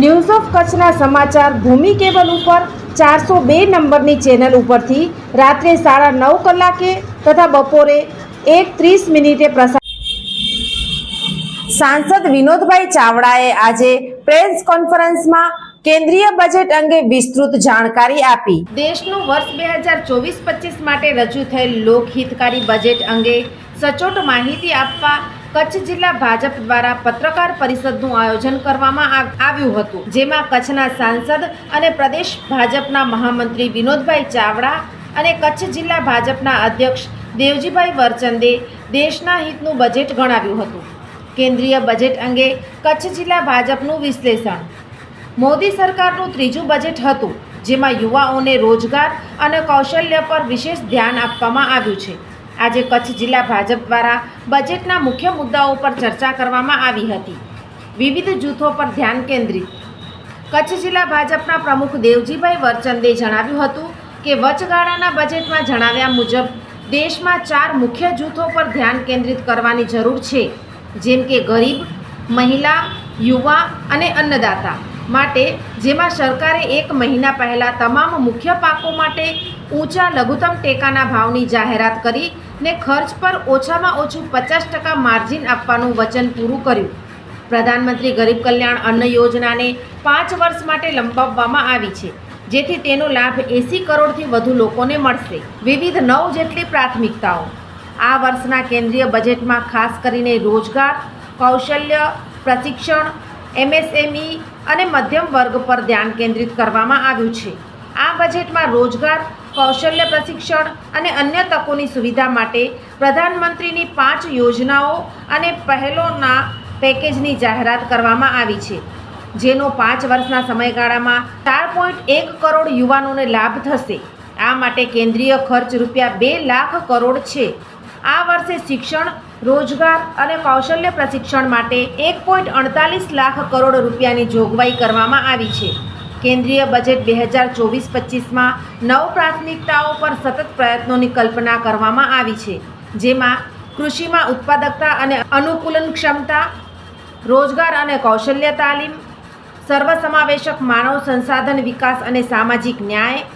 news of કચ્છના સમાચાર ભૂમિ cable ઉપર ચારસો બે નંબરની ચેનલ ઉપરથી રાત્રે સાડા નવ કલાકે તથા બપોરે એક ત્રીસ મિનિટે પ્રસાર સાંસદ વિનોદભાઈ ચાવડાએ આજે પ્રેસ કોન્ફરન્સમાં કેન્દ્રીય બજેટ અંગે વિસ્તૃત જાણકારી આપી. દેશનું વર્ષ બે હજાર ચોવીસ પચીસ માટે રજૂ થયેલ લોકહિતકારી બજેટ અંગે સચોટ માહિતી આપવા કચ્છ જિલ્લા ભાજપ દ્વારા પત્રકાર પરિષદનું આયોજન કરવામાં આવ્યું હતું, જેમાં કચ્છના સાંસદ અને પ્રદેશ ભાજપના મહામંત્રી વિનોદભાઈ ચાવડા અને કચ્છ જિલ્લા ભાજપના અધ્યક્ષ દેવજીભાઈ વરચંદે દેશના હિતનું બજેટ ગણાવ્યું હતું. કેન્દ્રીય બજેટ અંગે કચ્છ જિલ્લા ભાજપનું વિશ્લેષણ. મોદી સરકારનું ત્રીજું બજેટ હતું, જેમાં યુવાઓને રોજગાર અને કૌશલ્ય પર વિશેષ ધ્યાન આપવામાં આવ્યું છે. આજે કચ્છ જિલ્લા ભાજપ દ્વારા બજેટના મુખ્ય મુદ્દાઓ પર ચર્ચા કરવામાં આવી હતી. વિવિધ જૂથો પર ધ્યાન કેન્દ્રિત. કચ્છ જિલ્લા ભાજપના પ્રમુખ દેવજીભાઈ વરચંદે જણાવ્યું હતું કે, વચગાળાના બજેટમાં જણાવ્યા મુજબ દેશમાં ચાર મુખ્ય જૂથો પર ધ્યાન કેન્દ્રિત કરવાની જરૂર છે, જેમ કે ગરીબ, મહિલા, યુવા અને અન્નદાતા માટે, જેમાં સરકારે એક મહિના પહેલાં તમામ મુખ્ય પાકો માટે ઊંચા લઘુત્તમ ટેકાના ભાવની જાહેરાત કરી ને ખર્ચ પર ઓછામાં ઓછું પચાસ ટકા માર્જિન આપવાનું વચન પૂરું કર્યું. પ્રધાનમંત્રી ગરીબ કલ્યાણ અન્ન યોજનાને પાંચ વર્ષ માટે લંબાવવામાં આવી છે, જેથી તેનો લાભ એંસી કરોડથી વધુ લોકોને મળશે. વિવિધ નવ જેટલી પ્રાથમિકતાઓ. આ વર્ષના કેન્દ્રીય બજેટમાં ખાસ કરીને રોજગાર, કૌશલ્ય, પ્રશિક્ષણ, એમએસએમઈ અને મધ્યમ વર્ગ પર ધ્યાન કેન્દ્રિત કરવામાં આવ્યું છે. આ બજેટમાં રોજગાર કૌશલ્ય પ્રશિક્ષણ અને અન્ય તકોની સુવિધા માટે પ્રધાનમંત્રીની પાંચ યોજનાઓ અને પહેલોના પેકેજની જાહેરાત કરવામાં આવી છે, જેનો પાંચ વર્ષના સમયગાળામાં ચાર પોઈન્ટ એક કરોડ યુવાનોને લાભ થશે. આ માટે કેન્દ્રીય ખર્ચ રૂપિયા બે લાખ કરોડ છે. આ વર્ષે શિક્ષણ, રોજગાર અને કૌશલ્ય પ્રશિક્ષણ માટે એક પોઈન્ટ અડતાલીસ લાખ કરોડ રૂપિયાની જોગવાઈ કરવામાં આવી છે. કેન્દ્રીય બજેટ બે હજાર ચોવીસ પચીસમાં નવ પ્રાથમિકતાઓ પર સતત પ્રયત્નોની કલ્પના કરવામાં આવી છે, જેમાં કૃષિમાં ઉત્પાદકતા અને અનુકૂલન ક્ષમતા રોજગાર અને કૌશલ્ય તાલીમ, સર્વસમાવેશક માનવ સંસાધન વિકાસ અને સામાજિક ન્યાય,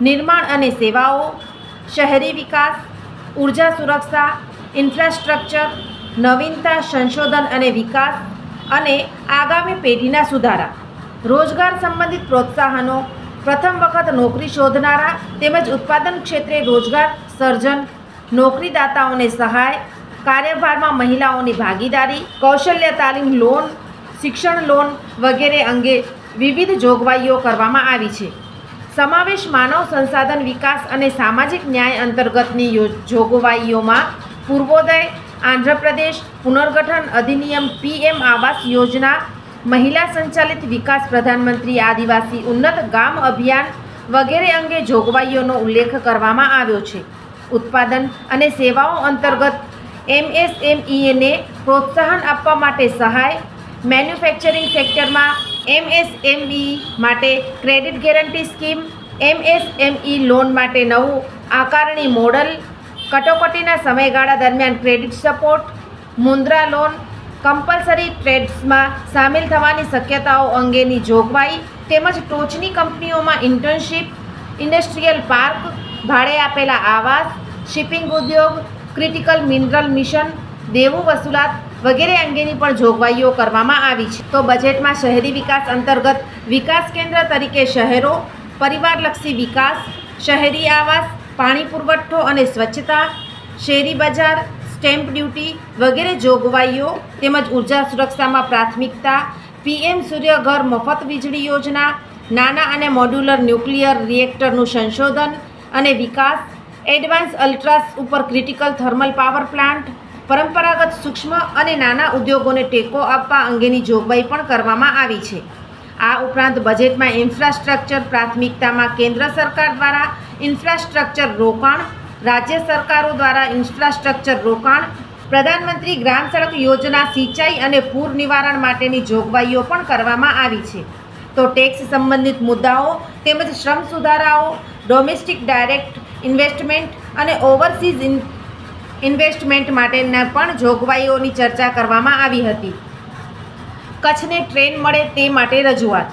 નિર્માણ અને સેવાઓ, શહેરી વિકાસ, ઊર્જા સુરક્ષા, ઇન્ફ્રાસ્ટ્રક્ચર, નવીનતા સંશોધન અને વિકાસ, અને આગામી પેઢીના સુધારા. રોજગાર સંબંધિત પ્રોત્સાહનો, પ્રથમ વખત નોકરી શોધનારા તેમજ ઉત્પાદન ક્ષેત્રે રોજગાર સર્જન, નોકરીદાતાઓને સહાય, કાર્યભારમાં મહિલાઓની ભાગીદારી, કૌશલ્ય તાલીમ લોન, શિક્ષણ લોન વગેરે અંગે વિવિધ જોગવાઈઓ કરવામાં આવી છે. સમાવેશ માનવ સંસાધન વિકાસ અને સામાજિક ન્યાય અંતર્ગતની જોગવાઈઓમાં પૂર્વોદય, આંધ્રપ્રદેશ પુનર્ગઠન અધિનિયમ પીએમ આવાસ યોજના મહિલા સંચાલિત વિકાસ પ્રધાનમંત્રી આદિવાસી ઉન્નત ગામ અભિયાન વગેરે અંગે જોગવાઈઓનો ઉલ્લેખ કરવામાં આવ્યો છે. ઉત્પાદન અને સેવાઓ અંતર્ગત એમએસએમઈને પ્રોત્સાહન આપવા માટે સહાય, મેન્યુફેક્ચરિંગ સેક્ટરમાં એમએસએમઈ માટે credit guarantee scheme, MSME loan માટે નવું આકારણી મોડલ, કટોકટીના સમયગાળા દરમિયાન credit support Mudra loan compulsory ટ્રેડ્સમાં સામેલ થવાની શક્યતાઓ અંગેની જોગવાઈ તેમજ ટોચની કંપનીઓમાં ઇન્ટર્નશીપ ઇન્ડસ્ટ્રીયલ પાર્ક ભાડે આપેલા આવાસ શિપિંગ ઉદ્યોગ ક્રિટિકલ મિનરલ મિશન દેવું વસૂલાત વગેરે અંગેની પણ જોગવાઈઓ કરવામાં આવી છે. તો બજેટમાં શહેરી વિકાસ અંતર્ગત વિકાસ કેન્દ્ર તરીકે શહેરો, પરિવારલક્ષી વિકાસ, શહેરી આવાસ, પાણી પુરવઠો અને સ્વચ્છતા, શેરી બજાર સ્ટેમ્પ ડ્યુટી વગેરે જોગવાઈઓ તેમજ ઊર્જા સુરક્ષામાં પ્રાથમિકતા, પીએમ સૂર્યઘર મફત વીજળી યોજના, નાના અને મોડ્યુલર ન્યુક્લિયર રિએક્ટરનું સંશોધન અને વિકાસ, એડવાન્સ અલ્ટ્રાસ ઉપર ક્રિટિકલ થર્મલ પાવર પ્લાન્ટ, પરંપરાગત સૂક્ષ્મ અને નાના ઉદ્યોગોને ટેકો આપવા અંગેની જોગવાઈ પણ કરવામાં આવી છે. આ ઉપરાંત બજેટમાં ઇન્ફ્રાસ્ટ્રક્ચર પ્રાથમિકતામાં કેન્દ્ર સરકાર દ્વારા ઇન્ફ્રાસ્ટ્રક્ચર રોકાણ રાજ્ય સરકારો દ્વારા ઇન્ફ્રાસ્ટ્રક્ચર રોકાણ, પ્રધાનમંત્રી ગ્રામ સડક યોજના સિંચાઈ અને પૂર નિવારણ માટેની જોગવાઈઓ પણ કરવામાં આવી છે. તો ટેક્સ સંબંધિત મુદ્દાઓ તેમજ શ્રમ સુધારાઓ, ડોમેસ્ટિક ડાયરેક્ટ ઇન્વેસ્ટમેન્ટ અને ઓવરસીઝ ઇન, ઇન્વેસ્ટમેન્ટ માટેના પણ જોગવાઈઓની ચર્ચા કરવામાં આવી હતી. કચ્છને ટ્રેન મળે તે માટે રજૂઆત.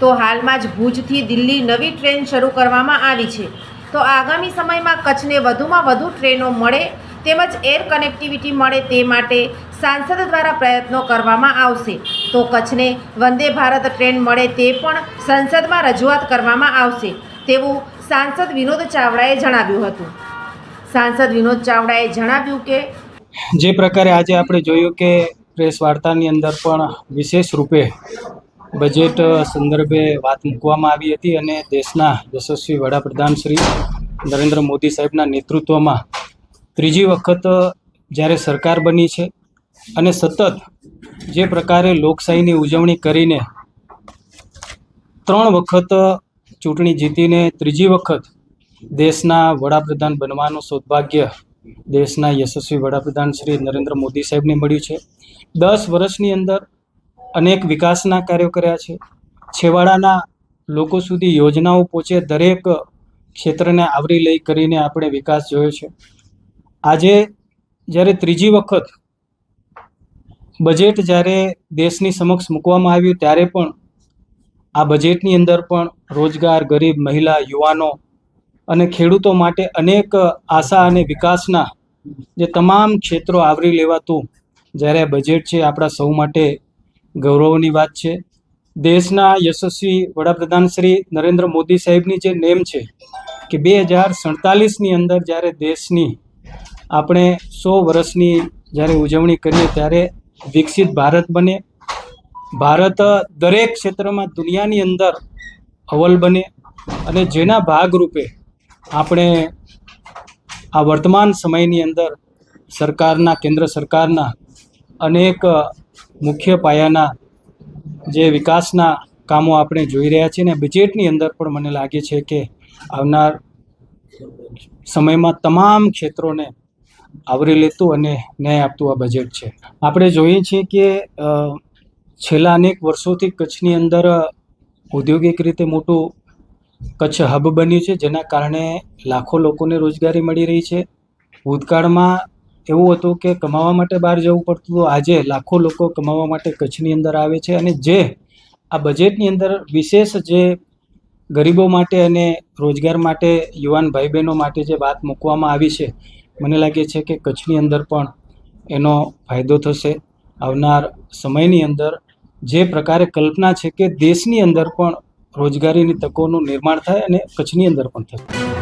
તો હાલમાં જ ભુજથી દિલ્હી નવી ટ્રેન શરૂ કરવામાં આવી છે. તો આગામી સમયમાં કચ્છને વધુમાં વધુ ટ્રેનો મળે તેમજ એર કનેક્ટિવિટી મળે તે માટે સાંસદ દ્વારા પ્રયત્નો કરવામાં આવશે. તો કચ્છને વંદે ભારત ટ્રેન મળે તે પણ સંસદમાં રજૂઆત કરવામાં આવશે, તેવું સાંસદ વિનોદ ચાવડાએ જણાવ્યું હતું. સાંસદ વિનોદ ચાવડાએ જણાવ્યું કે, જે પ્રકારે આજે આપણે જોયું કે પ્રેસ વાર્તાની અંદર પણ વિશેષ રૂપે બજેટ સંદર્ભે વાત મૂકવામાં આવી હતી અને દેશના યશસ્વી વડાપ્રધાન શ્રી નરેન્દ્ર મોદી સાહેબના નેતૃત્વમાં ત્રીજી વખત જ્યારે સરકાર બની છે અને સતત જે પ્રકારે લોકશાહીની ઉજવણી કરીને ત્રણ વખત ચૂંટણી જીતીને ત્રીજી વખત દેશના વડાપ્રધાન બનવાનું સૌભાગ્ય દેશના યશસ્વી વડાપ્રધાન શ્રી નરેન્દ્ર મોદી સાહેબને મળ્યું છે. દસ વર્ષની અંદર અનેક વિકાસના કાર્યો કર્યા છે. છેવાડાના લોકો સુધી યોજનાઓ પહોંચે દરેક ક્ષેત્રને આવરી લઈ કરીને આપણે વિકાસ જોયો છે. આજે જ્યારે ત્રીજી વખત બજેટ જ્યારે દેશની સમક્ષ મૂકવામાં આવ્યું ત્યારે પણ આ બજેટની અંદર પણ રોજગાર, ગરીબ, મહિલા, યુવાનો અને ખેડૂતો માટે અનેક આશા અને વિકાસના જે તમામ ક્ષેત્રો આવરી લેવાતું જ્યારે બજેટ છે આપણા સૌ માટે ગૌરવની વાત છે. દેશના યશસ્વી વડાપ્રધાન શ્રી નરેન્દ્ર મોદી સાહેબની જે નેમ છે કે બે હજાર સડતાલીસની અંદર જ્યારે દેશની આપણે સો વર્ષની જ્યારે ઉજવણી કરીએ ત્યારે વિકસિત ભારત બને. ભારત દરેક ક્ષેત્રમાં દુનિયાની અંદર અવ્વલ બને અને જેના ભાગરૂપે આપણે આ વર્તમાન સમયની અંદર સરકારના, કેન્દ્ર સરકારના અનેક મુખ્ય પાયાના જે વિકાસના કામો આપણે જોઈ રહ્યા છીએ ને બજેટની અંદર પણ મને લાગે છે કે આવનાર સમયમાં તમામ ક્ષેત્રોને આવરી લેતું અને ન્યાય આપતું આ બજેટ છે. આપણે જોઈએ છીએ કે છેલ્લા અનેક વર્ષોથી કચ્છની અંદર ઔદ્યોગિક રીતે મોટું કચ્છ હબ બન્યું છે, જેના કારણે લાખો લોકોને રોજગારી મળી રહી છે. ભૂતકાળમાં એવું હતું કે કમાવા માટે બહાર જવું પડતું હતું. આજે લાખો લોકો કમાવા માટે કચ્છની અંદર આવે છે અને જે આ બજેટની અંદર વિશેષ જે ગરીબો માટે અને રોજગાર માટે, યુવાન ભાઈ બહેનો માટે જે વાત મૂકવામાં આવી છે, મને લાગે છે કે કચ્છની અંદર પણ એનો ફાયદો થશે. આવનાર સમયની અંદર જે પ્રકારે કલ્પના છે કે દેશની અંદર પણ રોજગારીની તકોનું નિર્માણ થાય અને કચ્છની અંદર પણ થશે.